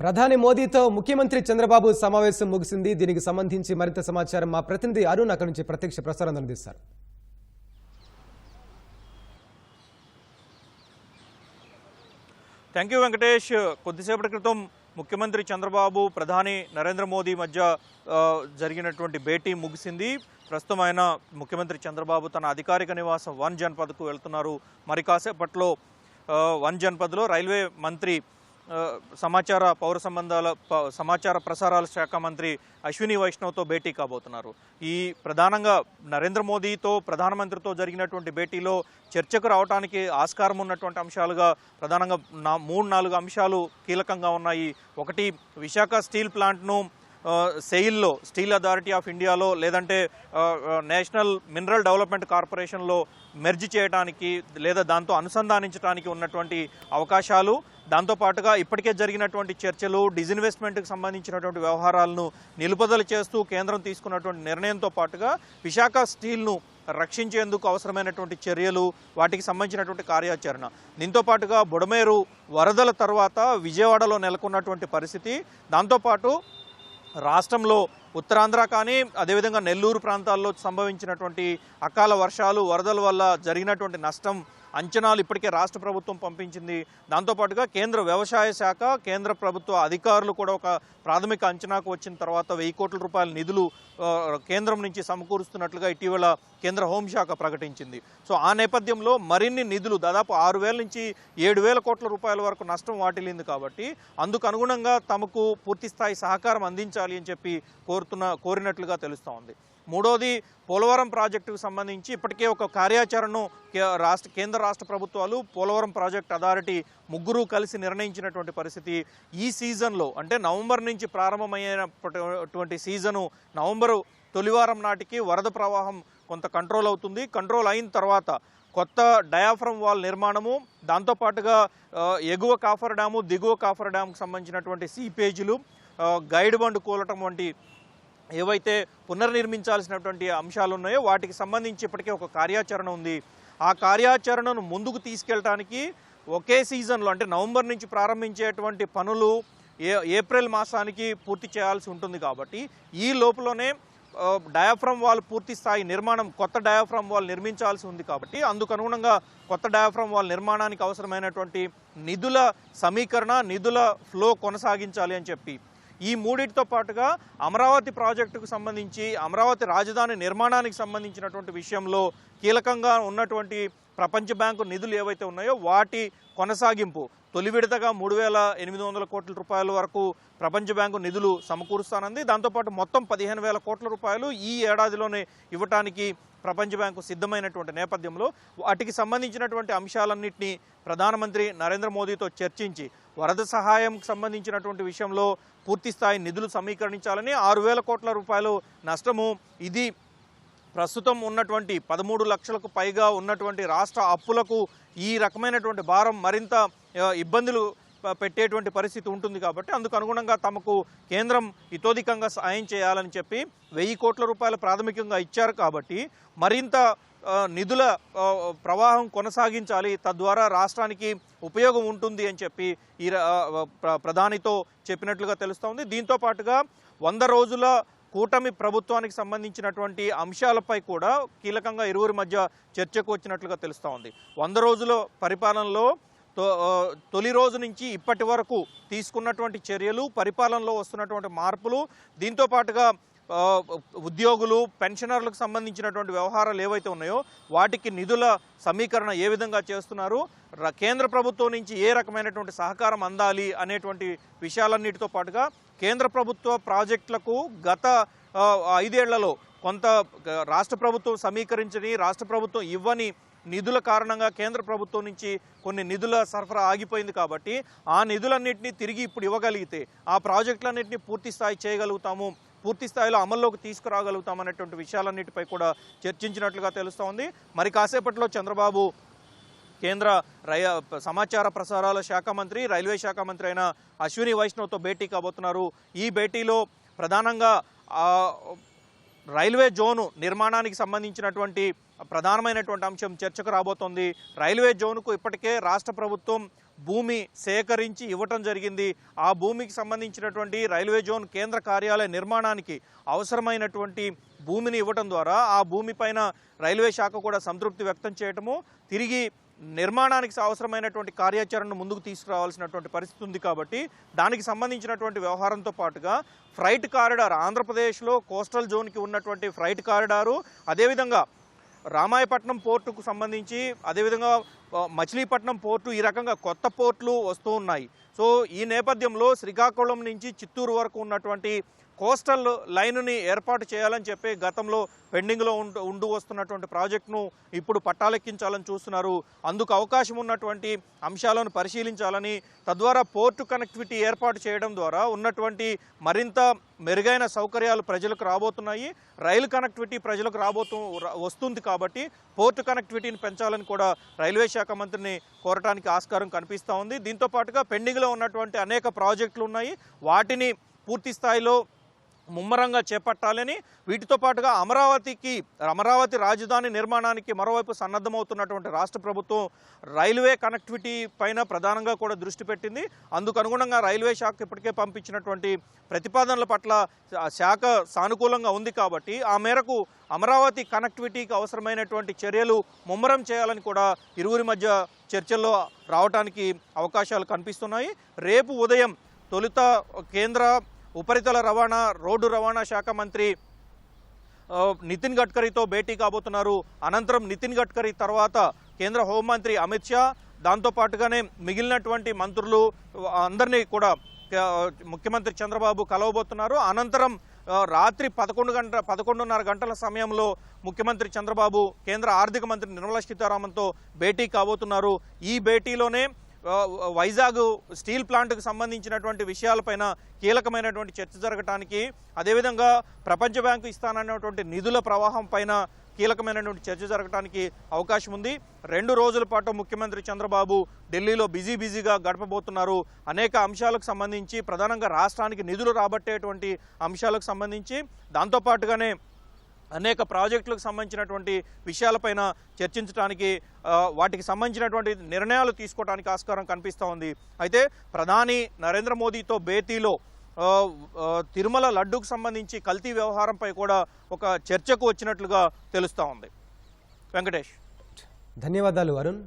ప్రధాని మోదీతో ముఖ్యమంత్రి చంద్రబాబు సమావేశం ముగిసింది. దీనికి సంబంధించి మరింత సమాచారం మా ప్రతినిధి అరుణ్ అక్కడి నుంచి ప్రత్యక్ష ప్రసారం అందిస్తారు థ్యాంక్ యూ వెంకటేష్. కొద్దిసేపటి క్రితం ముఖ్యమంత్రి చంద్రబాబు ప్రధాని నరేంద్ర మోదీ మధ్య జరిగినటువంటి భేటీ ముగిసింది. ప్రస్తుతం ఆయన ముఖ్యమంత్రి చంద్రబాబు తన అధికారిక నివాసం వన్ జన్పద్కు వెళ్తున్నారు. మరి కాసేపట్లో వన్ జన్పద్లో రైల్వే మంత్రి సమాచార పౌర సంబంధాల సమాచార ప్రసారాల శాఖ మంత్రి అశ్విని వైష్ణవ్తో భేటీ కాబోతున్నారు. ఈ ప్రధానంగా నరేంద్ర మోదీతో ప్రధానమంత్రితో జరిగినటువంటి భేటీలో చర్చకు రావడానికి ఆస్కారం ఉన్నటువంటి అంశాలుగా ప్రధానంగా నా మూడు నాలుగు అంశాలు కీలకంగా ఉన్నాయి. ఒకటి విశాఖ స్టీల్ ప్లాంట్ను సెయిల్లో స్టీల్ అథారిటీ ఆఫ్ ఇండియాలో లేదంటే నేషనల్ మినరల్ డెవలప్మెంట్ కార్పొరేషన్లో మెర్జ్ చేయడానికి లేదా దాంతో అనుసంధానించడానికి ఉన్నటువంటి అవకాశాలు దాంతోపాటుగా ఇప్పటికే జరిగినటువంటి చర్చలు డిజిన్వెస్ట్మెంట్కి సంబంధించినటువంటి వ్యవహారాలను నిలుపుదల చేస్తూ కేంద్రం తీసుకున్నటువంటి నిర్ణయంతో పాటుగా విశాఖ స్టీల్ను రక్షించేందుకు అవసరమైనటువంటి చర్యలు వాటికి సంబంధించినటువంటి కార్యాచరణ. దీంతో పాటుగా బుడమేరు వరదల తర్వాత విజయవాడలో నెలకొన్నటువంటి పరిస్థితి దాంతోపాటు రాష్ట్రంలో ఉత్తరాంధ్ర కానీ అదేవిధంగా నెల్లూరు ప్రాంతాల్లో సంభవించినటువంటి అకాల వర్షాలు వరదల వల్ల జరిగినటువంటి నష్టం అంచనాలు ఇప్పటికే రాష్ట్ర ప్రభుత్వం పంపించింది. దాంతోపాటుగా కేంద్ర వ్యవసాయ శాఖ కేంద్ర ప్రభుత్వ అధికారులు కూడా ఒక ప్రాథమిక అంచనాకు వచ్చిన తర్వాత వెయ్యి కోట్ల రూపాయల నిధులు కేంద్రం నుంచి సమకూరుస్తున్నట్లుగా ఇటీవల కేంద్ర హోంశాఖ ప్రకటించింది. సో ఆ నేపథ్యంలో మరిన్ని నిధులు దాదాపు ఆరు వేల నుంచి ఏడు వేల కోట్ల రూపాయల వరకు నష్టం వాటిల్లింది కాబట్టి అందుకు అనుగుణంగా తమకు పూర్తిస్థాయి సహకారం అందించాలి అని చెప్పి కోరుతున్న కోరినట్లుగా తెలుస్తూ ఉంది. మూడోది పోలవరం ప్రాజెక్టుకు సంబంధించి ఇప్పటికే ఒక కార్యాచరణను కే- రాష్ట్ర కేంద్ర రాష్ట్ర ప్రభుత్వాలు పోలవరం ప్రాజెక్ట్ అథారిటీ ముగ్గురు కలిసి నిర్ణయించినటువంటి పరిస్థితి ఈ సీజన్లో అంటే నవంబర్ నుంచి ప్రారంభమైనటువంటి సీజను నవంబరు తొలివారం నాటికి వరద ప్రవాహం కొంత కంట్రోల్ అవుతుంది. కంట్రోల్ అయిన తర్వాత కొత్త డయాఫ్రమ్ వాల్ నిర్మాణము దాంతోపాటుగా ఎగువ కాఫర్ డ్యాము దిగువ కాఫర్ డ్యామ్కి సంబంధించినటువంటి సీపేజీలు గైడ్ బండ్ కూలటం వంటి ఏవైతే పునర్నిర్మించాల్సినటువంటి అంశాలు ఉన్నాయో వాటికి సంబంధించి ఇప్పటికే ఒక కార్యాచరణ ఉంది. ఆ కార్యాచరణను ముందుకు తీసుకెళ్ళటానికి ఒకే సీజన్లో అంటే నవంబర్ నుంచి ప్రారంభించేటువంటి పనులు ఏ ఏప్రిల్ మాసానికి పూర్తి చేయాల్సి ఉంటుంది కాబట్టి ఈ లోపలనే డయాఫ్రమ్ వాల్ పూర్తి స్థాయి నిర్మాణం కొత్త డయాఫ్రమ్ వాల్ నిర్మించాల్సి ఉంది కాబట్టి అందుకు అనుగుణంగా కొత్త డయాఫ్రమ్ వాల్ నిర్మాణానికి అవసరమైనటువంటి నిధుల సమీకరణ నిధుల ఫ్లో కొనసాగించాలి అని చెప్పి ఈ మూడింటితో పాటుగా అమరావతి ప్రాజెక్టుకు సంబంధించి అమరావతి రాజధాని నిర్మాణానికి సంబంధించినటువంటి విషయంలో కీలకంగా ఉన్నటువంటి ప్రపంచ బ్యాంకు నిధులు ఏవైతే ఉన్నాయో వాటి కొనసాగింపు. తొలి విడతగా మూడు వేల ఎనిమిది వందల కోట్ల రూపాయల వరకు ప్రపంచ బ్యాంకు నిధులు సమకూరుస్తానంది. దాంతోపాటు మొత్తం పదిహేను వేల కోట్ల రూపాయలు ఈ ఏడాదిలోనే ఇవ్వటానికి ప్రపంచ బ్యాంకు సిద్ధమైనటువంటి నేపథ్యంలో వాటికి సంబంధించినటువంటి అంశాలన్నింటినీ ప్రధానమంత్రి నరేంద్ర మోదీతో చర్చించి వరద సహాయం సంబంధించినటువంటి విషయంలో పూర్తిస్థాయి నిధులు సమీకరించాలని ఆరు వేల కోట్ల రూపాయలు నష్టము ఇది ప్రస్తుతం ఉన్నటువంటి పదమూడు లక్షలకు పైగా ఉన్నటువంటి రాష్ట్ర అప్పులకు ఈ రకమైనటువంటి భారం మరింత ఇబ్బందులు పెట్టేటువంటి పరిస్థితి ఉంటుంది కాబట్టి అందుకు అనుగుణంగా తమకు కేంద్రం ఇతోధికంగా సాయం చేయాలని చెప్పి వెయ్యి కోట్ల రూపాయలు ప్రాథమికంగా ఇచ్చారు కాబట్టి మరింత నిధుల ప్రవాహం కొనసాగించాలి తద్వారా రాష్ట్రానికి ఉపయోగం ఉంటుంది అని చెప్పి ఈ ప్రధానితో చెప్పినట్లుగా తెలుస్తోంది. దీంతో పాటుగా వంద రోజుల కూటమి ప్రభుత్వానికి సంబంధించినటువంటి అంశాలపై కూడా కీలకంగా ఇరువురి మధ్య చర్చకు వచ్చినట్లుగా తెలుస్తూ ఉంది వంద రోజుల పరిపాలనలో తొలి రోజు నుంచి ఇప్పటి వరకు తీసుకున్నటువంటి చర్యలు పరిపాలనలో వస్తున్నటువంటి మార్పులు దీంతో పాటుగా ఉద్యోగులు పెన్షనర్లకు సంబంధించినటువంటి వ్యవహారాలు ఏవైతే ఉన్నాయో వాటికి నిధుల సమీకరణ ఏ విధంగా చేస్తున్నారు కేంద్ర ప్రభుత్వం నుంచి ఏ రకమైనటువంటి సహకారం అందాలి అనేటువంటి విషయాలన్నిటితో పాటుగా కేంద్ర ప్రభుత్వ ప్రాజెక్టులకు గత ఐదేళ్ళలో కొంత రాష్ట్ర ప్రభుత్వం సమీకరించని రాష్ట్ర ప్రభుత్వం ఇవ్వని నిధుల కారణంగా కేంద్ర ప్రభుత్వం నుంచి కొన్ని నిధుల సరఫరా ఆగిపోయింది కాబట్టి ఆ నిధులన్నింటినీ తిరిగి ఇప్పుడు ఇవ్వగలిగితే ఆ ప్రాజెక్టులన్నింటినీ పూర్తి స్థాయి చేయగలుగుతాము పూర్తి స్థాయిలో అమల్లోకి తీసుకురాగలుగుతాం అనేటువంటి విషయాలన్నిటిపై కూడా చర్చించినట్లుగా తెలుస్తోంది మరి కాసేపట్లో చంద్రబాబు కేంద్ర రై సమాచార ప్రసారాల శాఖ మంత్రి రైల్వే శాఖ మంత్రి అయిన అశ్విని వైష్ణవ్తో భేటీ కాబోతున్నారు. ఈ భేటీలో ప్రధానంగా రైల్వే జోను నిర్మాణానికి సంబంధించినటువంటి ప్రధానమైనటువంటి అంశం చర్చకు రాబోతోంది. రైల్వే జోన్కు ఇప్పటికే రాష్ట్ర ప్రభుత్వం భూమి సేకరించి ఇవ్వటం జరిగింది. ఆ భూమికి సంబంధించినటువంటి రైల్వే జోన్ కేంద్ర కార్యాలయ నిర్మాణానికి అవసరమైనటువంటి భూమిని ఇవ్వటం ద్వారా ఆ భూమి పైన రైల్వే శాఖ కూడా సంతృప్తి వ్యక్తం చేయటము తిరిగి నిర్మాణానికి అవసరమైనటువంటి కార్యాచరణను ముందుకు తీసుకురావాల్సినటువంటి పరిస్థితి ఉంది కాబట్టి దానికి సంబంధించినటువంటి వ్యవహారంతో పాటుగా ఫ్రైట్ కారిడార్ ఆంధ్రప్రదేశ్లో కోస్టల్ జోన్కి ఉన్నటువంటి ఫ్రైట్ కారిడారు అదేవిధంగా రామాయపట్నం పోర్టుకు సంబంధించి అదేవిధంగా మచిలీపట్నం పోర్టు ఈ రకంగా కొత్త పోర్టులు వస్తూ ఉన్నాయి. సో ఈ నేపథ్యంలో శ్రీకాకుళం నుంచి చిత్తూరు వరకు ఉన్నటువంటి కోస్టల్ లైనుని ఏర్పాటు చేయాలని చెప్పి గతంలో పెండింగ్లో ఉండు ఉండు వస్తున్నటువంటి ప్రాజెక్టును ఇప్పుడు పట్టాలెక్కించాలని చూస్తున్నారు. అందుకు అవకాశం ఉన్నటువంటి అంశాలను పరిశీలించాలని తద్వారా పోర్టు కనెక్టివిటీ ఏర్పాటు చేయడం ద్వారా ఉన్నటువంటి మరింత మెరుగైన సౌకర్యాలు ప్రజలకు రాబోతున్నాయి. రైలు కనెక్టివిటీ ప్రజలకు రాబోతూ వస్తుంది కాబట్టి పోర్టు కనెక్టివిటీని పెంచాలని కూడా రైల్వే శాఖ మంత్రిని కోరటానికి ఆస్కారం కనిపిస్తూ ఉంది. దీంతో పాటుగా పెండింగ్లో ఉన్నటువంటి అనేక ప్రాజెక్టులు ఉన్నాయి. వాటిని పూర్తి స్థాయిలో ముమ్మరంగా చేపట్టాలని వీటితో పాటుగా అమరావతికి అమరావతి రాజధాని నిర్మాణానికి మరోవైపు సన్నద్ధమవుతున్నటువంటి రాష్ట్ర ప్రభుత్వం రైల్వే కనెక్టివిటీ పైన ప్రధానంగా కూడా దృష్టి పెట్టింది. అందుకు అనుగుణంగా రైల్వే శాఖ ఇప్పటికే పంపించినటువంటి ప్రతిపాదనల పట్ల శాఖ సానుకూలంగా ఉంది కాబట్టి ఆ మేరకు అమరావతి కనెక్టివిటీకి అవసరమైనటువంటి చర్యలు ముమ్మరం చేయాలని కూడా ఇరువురి మధ్య చర్చల్లో రావడానికి అవకాశాలు కనిపిస్తున్నాయి. రేపు ఉదయం తొలుత కేంద్ర ఉపరితల రవాణా రోడ్డు రవాణా శాఖ మంత్రి నితిన్ గడ్కరీతో భేటీ కాబోతున్నారు. అనంతరం నితిన్ గడ్కరీ తర్వాత కేంద్ర హోంమంత్రి అమిత్ షా దాంతో పాటుగానే మిగిలినటువంటి మంత్రులు అందరినీ కూడా ముఖ్యమంత్రి చంద్రబాబు కలవబోతున్నారు. అనంతరం రాత్రి పదకొండు గంట పదకొండున్నర గంటల సమయంలో ముఖ్యమంత్రి చంద్రబాబు కేంద్ర ఆర్థిక మంత్రి నిర్మలా సీతారామన్తో భేటీ కాబోతున్నారు. ఈ భేటీలోనే వైజాగ్ స్టీల్ ప్లాంట్కు సంబంధించినటువంటి విషయాలపైన కీలకమైనటువంటి చర్చ జరగటానికి అదేవిధంగా ప్రపంచ బ్యాంకు ఇస్తానన్నటువంటి నిధుల ప్రవాహం పైన కీలకమైనటువంటి చర్చ జరగటానికి అవకాశం ఉంది. రెండు రోజుల పాటు ముఖ్యమంత్రి చంద్రబాబు ఢిల్లీలో బిజీ బిజీగా గడపబోతున్నారు. అనేక అంశాలకు సంబంధించి ప్రధానంగా రాష్ట్రానికి నిధులు రాబట్టేటువంటి అంశాలకు సంబంధించి దాంతోపాటుగానే అనేక ప్రాజెక్టులకు సంబంధించినటువంటి విషయాలపైన చర్చించడానికి వాటికి సంబంధించినటువంటి నిర్ణయాలు తీసుకోవడానికి ఆస్కారం కనిపిస్తూ ఉంది. అయితే ప్రధాని నరేంద్ర మోదీతో భేటీలో తిరుమల లడ్డూకు సంబంధించి కల్తీ వ్యవహారంపై కూడా ఒక చర్చకు వచ్చినట్లుగా తెలుస్తూ ఉంది. వెంకటేష్. ధన్యవాదాలు అరుణ్.